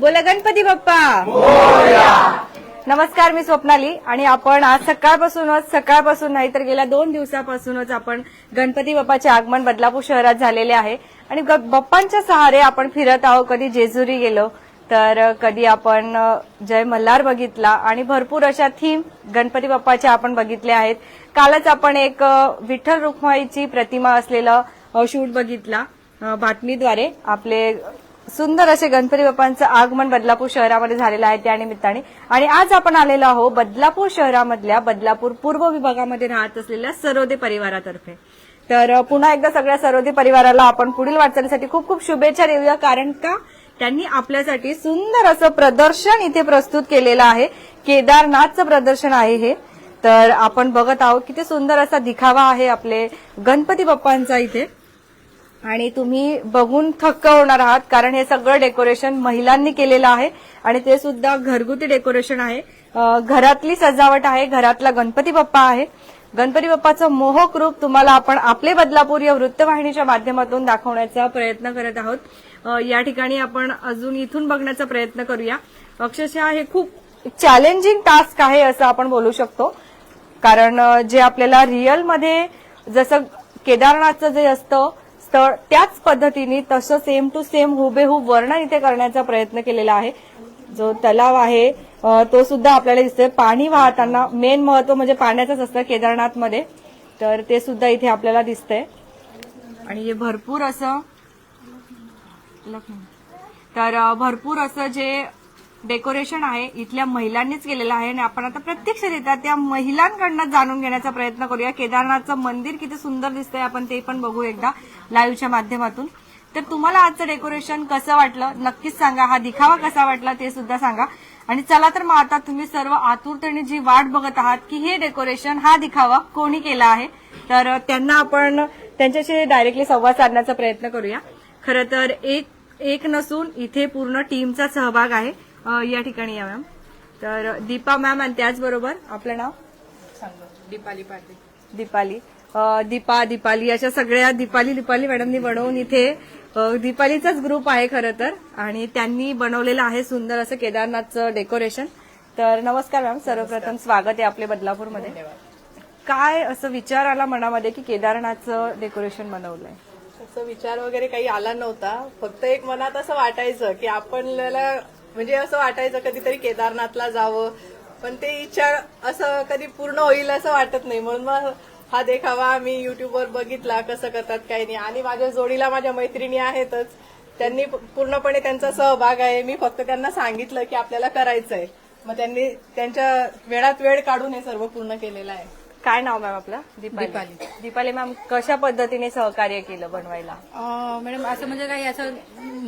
बोला गणपती बाप्पा. नमस्कार मी स्वप्नाली. आणि आपण आज सकाळपासूनच सकाळपासून नाही तर गेल्या दोन दिवसापासूनच आपण गणपती बाप्पाचे आगमन बदलापूर शहरात झालेले आहे. आणि ग- बाप्पांच्या सहारे आपण फिरत आहोत. कधी जेजुरी गेलो तर कधी आपण जय मल्हार बघितला. आणि भरपूर अशा थीम गणपती बाप्पाच्या आपण बघितल्या आहेत. कालच आपण एक विठ्ठल रुक्माईची प्रतिमा असलेलं शूट बघितला बातमीद्वारे. आपले सुंदर असे गणपती बाप्पांचं आगमन बदलापूर शहरामध्ये झालेलं आहे त्या निमित्ताने. आणि आज आपण आलेलो आहोत बदलापूर शहरामधल्या बदलापूर पूर्व विभागामध्ये राहत असलेल्या सरोदे परिवारातर्फे. तर पुन्हा एकदा सगळ्या सरोदे परिवाराला आपण पुढील वाटचालीसाठी खूप खूप शुभेच्छा देऊया कारण का? त्यांनी आपल्यासाठी सुंदर असं प्रदर्शन इथे प्रस्तुत केलेलं आहे. केदारनाथचं प्रदर्शन आहे हे. तर आपण बघत आहोत किती सुंदर असा दिखावा आहे आपले गणपती बाप्पांचा इथे. आणि तुम्ही बघून थक्क होणार आहात कारण हे सगळं डेकोरेशन महिलांनी केलेलं आहे आणि ते सुद्धा घरगुती डेकोरेशन आहे. घरातली सजावट आहे घरातला गणपती बाप्पा आहे. गणपती बाप्पाचं मोहक रूप तुम्हाला आपण आपले बदलापूर या वृत्तवाहिनीच्या माध्यमातून दाखवण्याचा प्रयत्न करत आहोत. या ठिकाणी आपण अजून इथून बघण्याचा प्रयत्न करूया. अक्षरशः हे खूप चॅलेंजिंग टास्क आहे असं आपण बोलू शकतो. कारण जे आपल्याला रिअलमध्ये जसं केदारनाथचं जे असतं तर त्याच पद्धतीने तसं सेम टू सेम हुबेहूब वर्णन इथे करण्याचा प्रयत्न केलेला आहे. जो तलाव आहे तो सुद्धा आपल्याला दिसतोय. पाणी वाहताना मेन महत्त्व म्हणजे पाण्याचंच असतं केदारनाथमध्ये. तर ते सुद्धा इथे आपल्याला दिसतंय. आणि हे भरपूर असं तर भरपूर असं जे डेकोरेशन आहे इथल्या महिलांनीच केलेलं आहे आणि आपण आता प्रत्यक्षरित्या त्या महिलांकडनं जाणून घेण्याचा प्रयत्न करूया. केदारनाथचं मंदिर किती सुंदर दिसतंय आपण ते पण बघू एकदा लाईव्हच्या माध्यमातून. तर तुम्हाला आजचं डेकोरेशन कसं वाटलं? नक्कीच सांगा. हा दिखावा कसा वाटला ते सुद्धा सांगा. आणि चला तर मग आता तुम्ही सर्व आतुरतेने जी वाट बघत आहात की हे डेकोरेशन हा दिखावा कोणी केला आहे? तर त्यांना आपण त्यांच्याशी डायरेक्टली संवाद साधण्याचा प्रयत्न करूया. खरं तर एक एक नसून इथे पूर्ण टीमचा सहभाग आहे. या ठिकाणी या मॅम. तर दीपा मॅम आणि त्याचबरोबर आपलं नाव? दीपाली पाटील. दीपाली. अ, दीपा दीपाली अशा सगळ्या दीपाली दीपाली मॅडमनी बनवून इथे अ, दीपालीचाच ग्रुप आहे खरं तर. आणि त्यांनी बनवलेलं आहे सुंदर असं केदारनाथचं डेकोरेशन तर नमस्कार मॅम सर्वप्रथम स्वागत आहे आपले बदलापूरमध्ये. काय असं विचार आला मनामध्ये की केदारनाथचं डेकोरेशन बनवलंय? असं विचार वगैरे काही आला नव्हता. फक्त एक मनात असं वाटायचं की आपल्याला म्हणजे असं वाटायचं कधीतरी केदारनाथला जावं. पण ते इच्छा असं कधी पूर्ण होईल असं वाटत नाही. म्हणून मग हा देखावा आम्ही युट्यूबवर बघितला कसं करतात काही नाही. आणि माझ्या जोडीला माझ्या मैत्रिणी आहेतच. त्यांनी पूर्णपणे त्यांचा सहभाग आहे. मी फक्त त्यांना सांगितलं की आपल्याला करायचं आहे मग त्यांनी त्यांच्या वेळात वेळ काढून हे सर्व पूर्ण केलेलं आहे. काय नाव मॅम आपलं? दीपाली. दीपाली. दीपाली मॅम कशा पद्धतीने सहकार्य केलं बनवायला? अं, मॅडम असं म्हणजे काही असं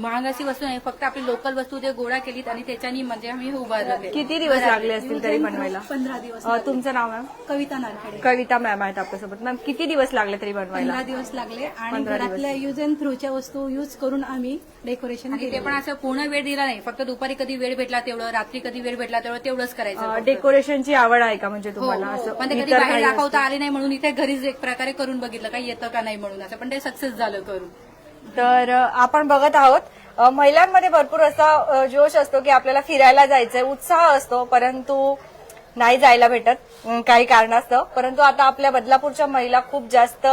महाग अशी वस्तू नाही फक्त आपली लोकल वस्तू ते गोळा केलीत आणि त्याच्यानी म्हणजे आम्ही उभारलं ते. किती दिवस लागले असतील तरी बनवायला? पंधरा दिवस अ, तुमचं नाव मॅम? कविता नारखेडे. कविता मॅम आहेत आपल्यासोबत. मॅम किती दिवस लागले तरी बनवायला? पंधरा दिवस लागले आणि पंधरा दिवस. घरातल्या युज अँड थ्रूच्या वस्तू युज करून आम्ही डेकोरेशन ते पण असं पूर्ण वेळ दिला नाही. फक्त दुपारी कधी वेळ भेटला तेवढं रात्री कधी वेळ भेटला तेवढं तेवढंच करायचं फक्त. डेकोरेशनची आवड आहे का म्हणजे हो, तुम्हाला? हो. असं पण ते कधी बाहेर दाखवता आले नाही म्हणून इथे घरीच एक प्रकारे करून बघितलं. काही येतं का नाही म्हणून असं. पण ते सक्सेस झालं करून. तर आपण बघत आहोत. महिलांमध्ये भरपूर असा जोश असतो की आपल्याला फिरायला जायचंय. उत्साह असतो परंतु नाही जायला भेटत. काही कारणास्तव. परंतु आता आपल्या बदलापूरच्या महिला खूप जास्त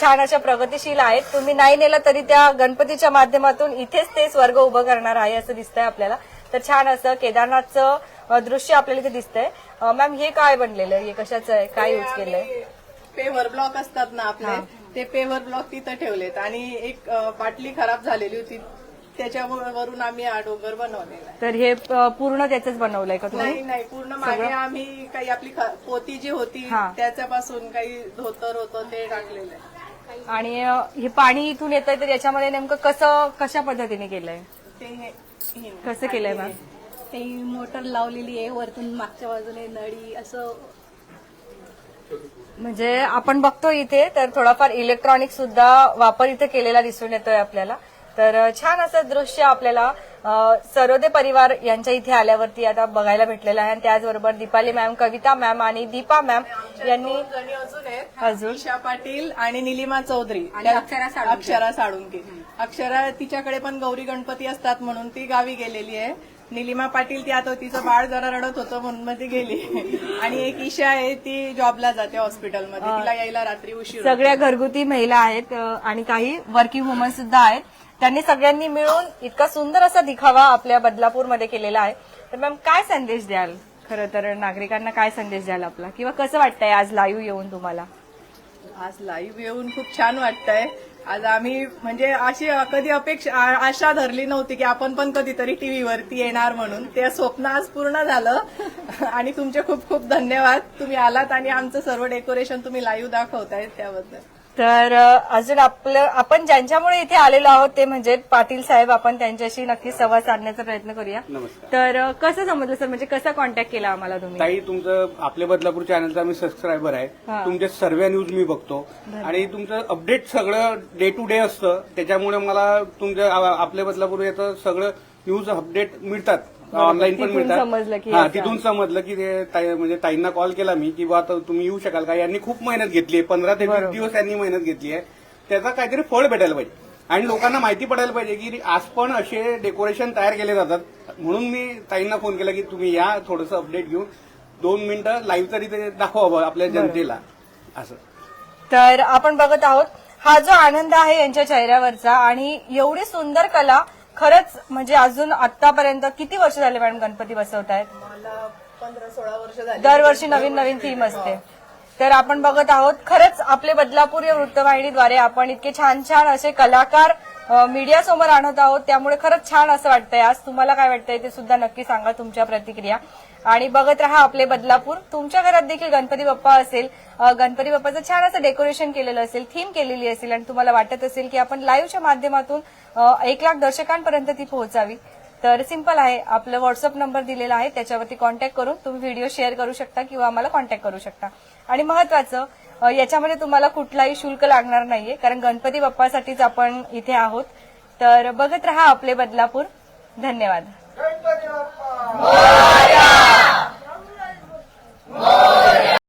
छान अशा प्रगतिशील आहेत. तुम्ही नाही नेलं तरी त्या गणपतीच्या माध्यमातून इथेच ते स्वर्ग उभं करणार आहे असं दिसतंय आपल्याला. तर छान असं केदारनाथचं दृश्य आपल्याला इथे दिसतंय. मॅम हे काय बनलेलं? आहे हे कशाचं आहे? काय यूज केलंय? पेव्हर ब्लॉक असतात ना आपले ते पेव्हर ब्लॉक तिथं ठेवलेत. आणि एक अ, बाटली खराब झालेली होती. त्याच्यावरून आम्ही हा डोंगर बनवलेला आहे. तर हे अ, पूर्ण त्याच बनवलंय का तुम्ही? नाही नाही पूर्ण मागे आम्ही काही आपली ख- पोती जी होती हा. त्याच्यापासून काही धोतर होतं ते टाकलेलं आहे. आणि अ, हे पाणी इथून येत आहे तर याच्यामध्ये नेमकं कसं कशा पद्धतीने केलंय? ते हे हे. कसं केलंय मॅम? ते मोटर लावलेली आहे वरतून मागच्या बाजूने नळी असं. म्हणजे आपण बघतो इथे तर थोडाफार इलेक्ट्रॉनिक सुद्धा वापर इथे केलेला दिसून येतोय आपल्याला. तर छान असं दृश्य आपल्याला सरोदे परिवार यांच्या इथे आल्यावरती आता बघायला भेटलेलं आहे. आणि त्याचबरोबर दीपाली मॅम कविता मॅम आणि दीपा मॅम यांनी अजून आहेत. अजून? ईशा पाटील आणि निलिमा चौधरी. आणि अक्षरा साळुंके. अक्षरा साळुंके. अक्षरा तिच्याकडे पण गौरी गणपती असतात म्हणून ती गावी गेलेली आहे. निलिमा पाटील ती आता तिचं बाळ जरा रडत होतं म्हणून मग ती गेली. आणि एक ईशा आहे ती जॉबला जाते हॉस्पिटलमध्ये. तिला यायला रात्री उशीर होतो. सगळ्या घरगुती महिला आहेत अ, आणि काही वर्किंग वुमन सुद्धा आहेत. त्यांनी सगळ्यांनी मिळून इतका सुंदर असा दिखावा आपल्या बदलापूरमध्ये केलेला आहे. तर मॅम काय संदेश द्याल? खरं तर नागरिकांना काय संदेश द्याल आपला? किंवा कसं वाटतंय आज लाईव्ह येऊन तुम्हाला? आज लाईव्ह येऊन खूप छान वाटतंय. आज आम्ही म्हणजे अशी कधी अपेक्षा आशा धरली नव्हती की आपण पण कधीतरी टीव्हीवरती येणार म्हणून. ते स्वप्न आज पूर्ण झालं. आणि तुमचे खूप खूप धन्यवाद. तुम्ही आलात आणि आमचं सर्व डेकोरेशन तुम्ही लाईव्ह दाखवताय त्याबद्दल. तर अजून आपलं आपण ज्यांच्यामुळे इथे आलेलो आहोत ते म्हणजे पाटील साहेब आपण त्यांच्याशी नक्की संवाद साधण्याचा प्रयत्न करूया. नमस्कार. तर कसं समजलं सर? म्हणजे कसा कॉन्टॅक्ट केला आम्हाला तुम्ही? ताई तुमचं आपल्या बदलापूर चॅनलचा मी सबस्क्रायबर आहे. तुमचे सर्व न्यूज मी बघतो. आणि तुमचं अपडेट सगळं डे टू डे असतं. त्याच्यामुळे मला तुमच्या आ- आपल्या बदलापूर याचं सगळं न्यूज अपडेट मिळतात. ऑनलाईन पण तिथून समजलं की मिळतात हा तिथून समजलं की ते म्हणजे ताईंना कॉल केला मी की बा तुम्ही येऊ शकाल का? यांनी खूप मेहनत घेतली आहे पंधरा ते वीस दिवस यांनी मेहनत घेतली आहे. त्याचा काहीतरी फळ भेटायला पाहिजे. आणि लोकांना माहिती पडायला पाहिजे की आज पण असे डेकोरेशन तयार केले जातात. म्हणून मी ताईंना फोन केला की तुम्ही या थोडंसं अपडेट घेऊन दोन मिनिटं लाईव्ह तरी ते दाखवा आपल्या जनतेला. असं. तर आपण बघत आहोत हा जो आनंद आहे यांच्या चेहऱ्यावरचा आणि एवढी सुंदर कला खरंच म्हणजे अजून आतापर्यंत किती वर्ष झाले मॅडम गणपती बसवतायत? मला पंधरा सोळा वर्ष झाली. दरवर्षी नवीन नवीन थीम असते. तर आपण बघत आहोत खरंच आपले बदलापूर या वृत्तवाहिनीद्वारे आपण इतके छान छान असे कलाकार मीडिया समोर आणत आहोत. त्यामुळे खरंच छान असं वाटतंय आज. तुम्हाला काय वाटतंय ते सुद्धा नक्की सांगा तुमच्या प्रतिक्रिया. आणि बघत राहा आपले बदलापूर. तुमच्या घरात देखील गणपती बाप्पा असेल गणपती बाप्पाचं छान असं डेकोरेशन केलेलं असेल थीम केलेली असेल आणि तुम्हाला वाटत असेल की आपण लाईव्हच्या माध्यमातून एक लाख दर्शकांपर्यंत ती पोहोचावी. तर सिंपल आहे. आपलं व्हॉट्सअप नंबर दिलेला आहे. त्याच्यावरती कॉन्टॅक्ट करून तुम्ही व्हिडिओ शेअर करू शकता किंवा आम्हाला कॉन्टॅक्ट करू शकता. आणि महत्वाचं याच्यामध्ये तुम्हाला कुठलाही शुल्क लागणार नाहीये कारण गणपती बाप्पासाठीच आपण इथे आहोत. तर बघत रहा आपले बदलापूर. धन्यवाद.